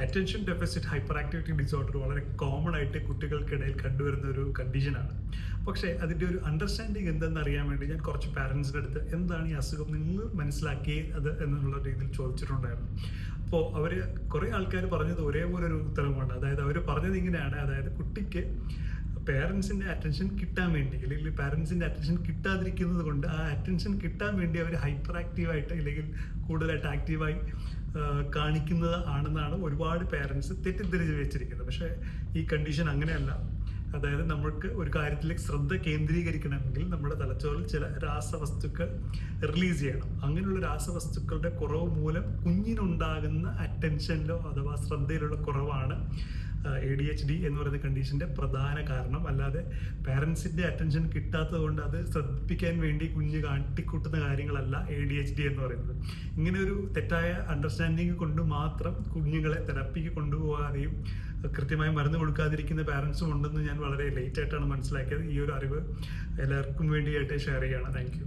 Attention deficit hyper activity disorder വളരെ common ആയിട്ട് കുട്ടികൾക്കിടയിൽ കണ്ടുവരുന്ന ഒരു കണ്ടീഷനാണ് പക്ഷേ അതിന്റെ ഒരു അണ്ടർസ്റ്റാൻഡിങ് എന്തെന്ന് അറിയാൻ വേണ്ടി ഞാൻ കുറച്ച് പാരൻസിന്റെ അടുത്ത് എന്താണ് ഈ അസുഖം നിങ്ങൾ മനസ്സിലാക്കി അത് എന്നുള്ള രീതിയിൽ ചോദിച്ചിട്ടുണ്ടായിരുന്നു. അപ്പോൾ അവർ കുറേ ആൾക്കാർ പറഞ്ഞത് ഒരേപോലെ ഒരു ഉത്തരമാണ്. അതായത് അവർ പറഞ്ഞത് ഇങ്ങനെയാണ്. അതായത് കുട്ടിക്ക് പേരൻസിന്റെ അറ്റൻഷൻ കിട്ടാൻ വേണ്ടി അല്ലെങ്കിൽ പാരൻസിന്റെ അറ്റൻഷൻ കിട്ടാതിരിക്കുന്നത് കൊണ്ട് ആ അറ്റൻഷൻ കിട്ടാൻ വേണ്ടി അവർ ഹൈപ്പർ ആക്റ്റീവായിട്ട് അല്ലെങ്കിൽ കൂടുതലായിട്ട് ആക്റ്റീവായി കാണിക്കുന്നത് ആണെന്നാണ് ഒരുപാട് പേരൻസ് തെറ്റിദ്ധരിച്ച് വെച്ചിരിക്കുന്നത് പക്ഷേ ഈ കണ്ടീഷൻ അങ്ങനെയല്ല. അതായത് നമ്മൾക്ക് ഒരു കാര്യത്തിലേക്ക് ശ്രദ്ധ കേന്ദ്രീകരിക്കണമെങ്കിൽ നമ്മുടെ തലച്ചോറിൽ ചില രാസവസ്തുക്കൾ റിലീസ് ചെയ്യണം. അങ്ങനെയുള്ള രാസവസ്തുക്കളുടെ കുറവ് മൂലം കുഞ്ഞിനുണ്ടാകുന്ന അറ്റൻഷനിലോ അഥവാ ശ്രദ്ധയിലുള്ള കുറവാണ് എ ഡി എച്ച് ഡി എന്ന് പറയുന്ന കണ്ടീഷന്റെ പ്രധാന കാരണം. അല്ലാതെ പാരൻസിന്റെ അറ്റൻഷൻ കിട്ടാത്തത് കൊണ്ട് അത് ശ്രദ്ധിപ്പിക്കാൻ വേണ്ടി കുഞ്ഞ് കാട്ടിക്കൂട്ടുന്ന കാര്യങ്ങളല്ല എ ഡി എച്ച് ഡി എന്ന് പറയുന്നത്. ഇങ്ങനെ ഒരു തെറ്റായ അണ്ടർസ്റ്റാൻഡിങ് കൊണ്ട് മാത്രം കുഞ്ഞുങ്ങളെ തെറപ്പിക്ക് കൊണ്ടുപോകാതെയും കൃത്യമായി മരുന്ന് കൊടുക്കാതിരിക്കുന്ന പാരൻസും ഉണ്ടെന്ന് ഞാൻ വളരെ ലേറ്റ് ആയിട്ടാണ് മനസ്സിലാക്കിയത്. ഈ ഒരു അറിവ് എല്ലാവർക്കും വേണ്ടിയായിട്ട് ഷെയർ ചെയ്യുകയാണ് താങ്ക്